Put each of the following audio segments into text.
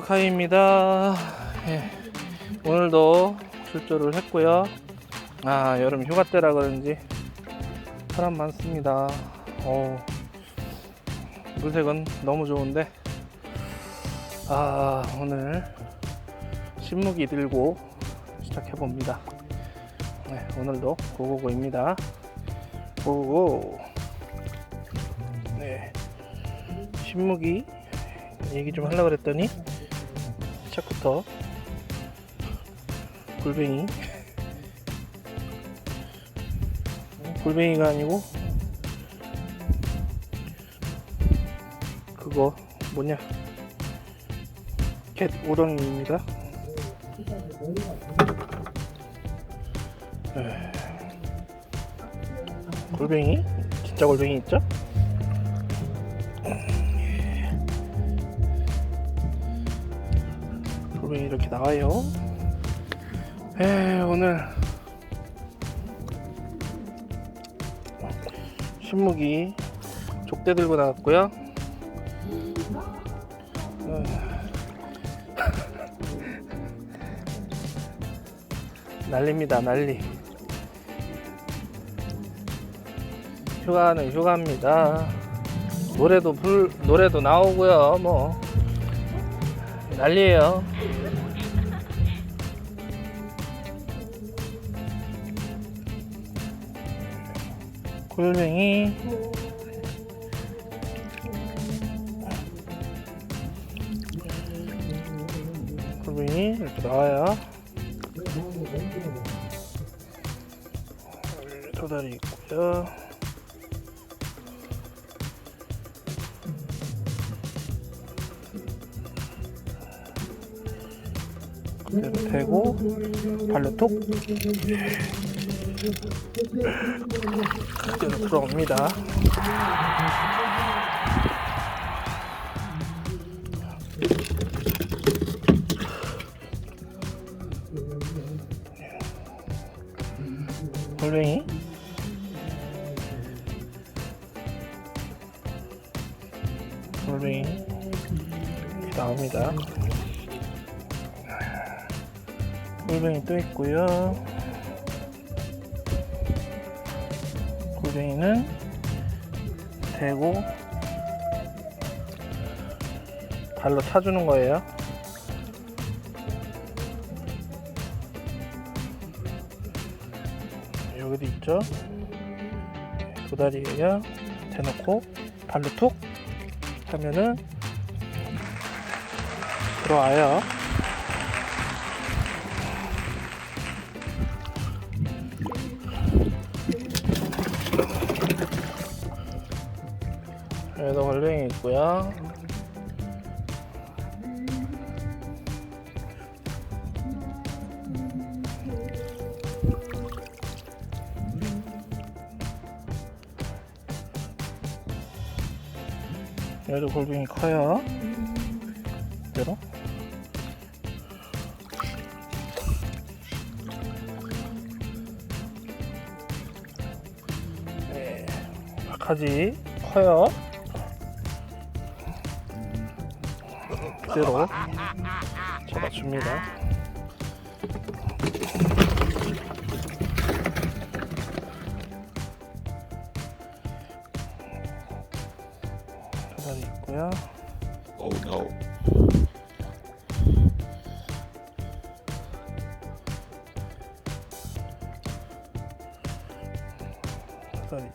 카이입니다. 예, 오늘도 출조를 했고요. 아 여름 휴가 때라 그런지 사람 많습니다. 어 물색은 너무 좋은데. 아 오늘 신무기 들고 시작해 봅니다. 네, 오늘도 고고고입니다. 고고고. 네 신무기 얘기 좀 하려고 그랬더니 시작부터. 골뱅이. 골뱅이가 아니고 그거 뭐냐? 갯 우렁이입니다. 에, 골뱅이? 진짜 골뱅이 있죠? 이 이렇게 나와요. 에 오늘 신무기 족대 들고 나왔고요. 어. 난리입니다 난리. 휴가는 휴가입니다. 노래도 불 노래도 나오고요 뭐. 난리예요 골뱅이. 골뱅이 이렇게 나와요. 도다리 있고요. 그대로 대고 발로 톡 그대로 들어옵니다. 골뱅이? 골뱅이? 나옵니다. 골뱅이 또 있고요 골뱅이는 대고 발로 차주는 거예요. 여기도 있죠? 도다리에요. 대놓고 발로 톡 하면은 들어와요 여기도 골뱅이 있고요 얘도 골뱅이 커요. 그대로. 네, 박하지 커요. 그대로 잡아줍니다. 도다리 있고요. Oh no. 도다리.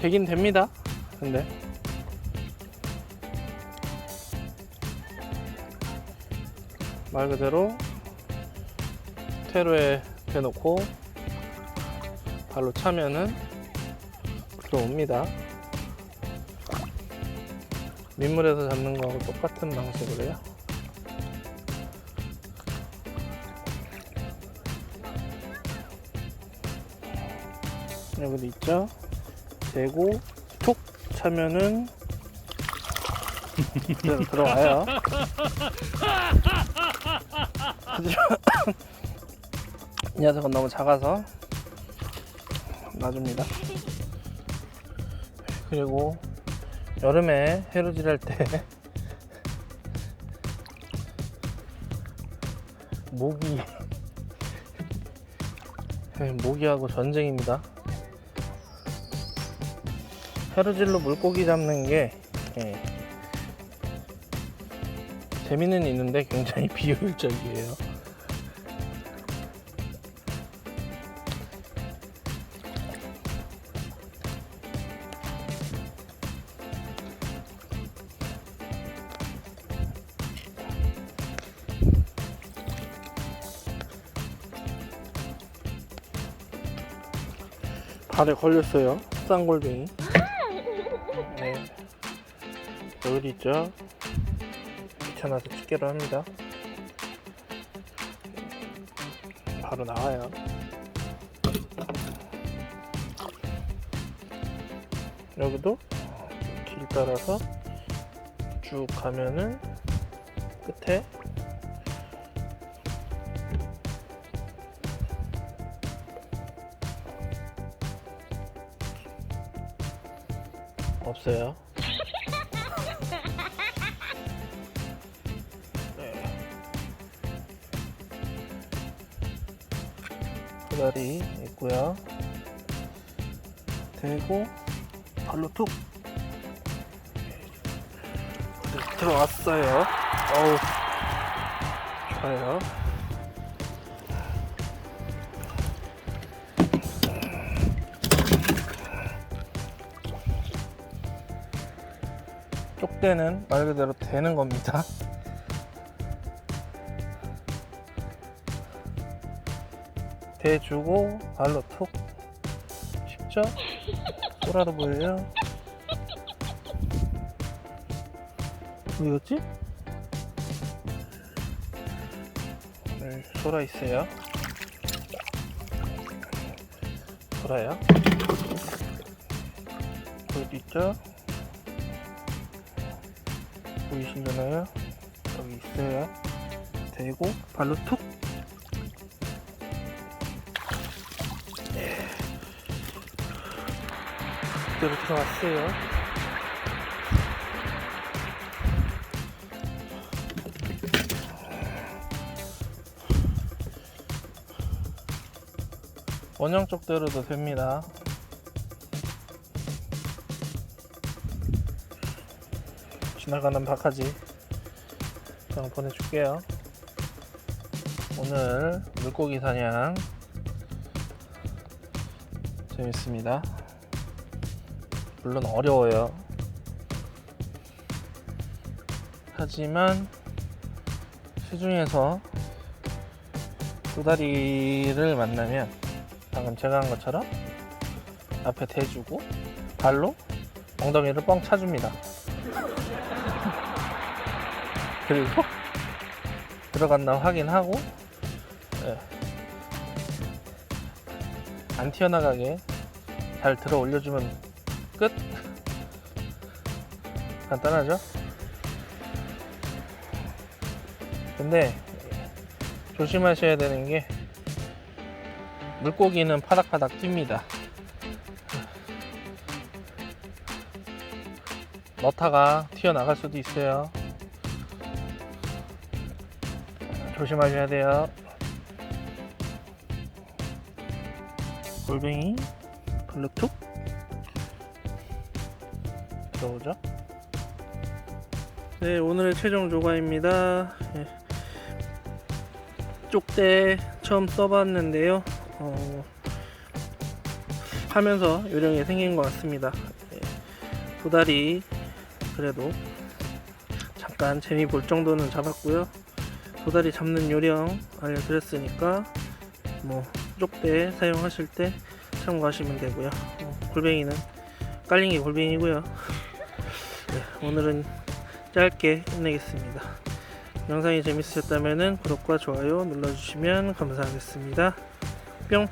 되긴 됩니다. 근데 말 그대로 테로에 대놓고 발로 차면은 들어옵니다. 민물에서 잡는 거하고 똑같은 방식으로 해요. 여기도 있죠? 대고 툭 차면은 들어와요. 하지만 이 녀석은 너무 작아서 놔줍니다. 그리고 여름에 해루질 할 때 모기 네, 모기하고 전쟁입니다. 해루질로 물고기 잡는 게 예, 재미는 있는데 굉장히 비효율적이에요. 발에 걸렸어요. 쌍골뱅이. 있죠. 귀찮아서 집게로 합니다. 바로 나와요. 여기도 길 따라서 쭉 가면은 끝에 없어요. 도다리 있고요. 대고 발로 툭 네, 들어왔어요. 어우 좋아요. 쪽대는 말 그대로 되는 겁니다. 대주고 발로 툭 쉽죠? 소라로 보여요? 어디 갔지? 네, 소라 있어요. 소라요. 거기 있죠? 보이시려나요? 여기 있어요. 대고 발로 툭. 그대로 들어왔어요. 원형 쪽대로도 됩니다. 지나가는 바가지 그냥 보내줄게요. 오늘 물고기 사냥 재밌습니다. 물론 어려워요. 하지만 시중에서 도다리를 만나면 방금 제가 한 것처럼 앞에 대주고 발로 엉덩이를 뻥 차줍니다. 그리고 들어갔나 확인하고 예. 안 튀어나가게 잘 들어 올려주면 끝. 간단하죠? 근데 조심하셔야 되는 게 물고기는 파닥파닥 뜁니다. 넣다가 튀어나갈 수도 있어요. 조심하셔야 돼요. 골뱅이 블루툭 들어오죠? 네, 오늘의 최종 조과입니다. 예. 쪽대 처음 써봤는데요. 어, 하면서 요령이 생긴 것 같습니다. 예. 도다리 그래도 잠깐 재미 볼 정도는 잡았고요. 도다리 잡는 요령 알려드렸으니까 뭐 쪽대 사용하실 때 참고하시면 되고요 어, 골뱅이는 깔린 게 골뱅이고요 네, 오늘은 짧게 끝내겠습니다. 영상이 재밌으셨다면 구독과 좋아요 눌러주시면 감사하겠습니다. 뿅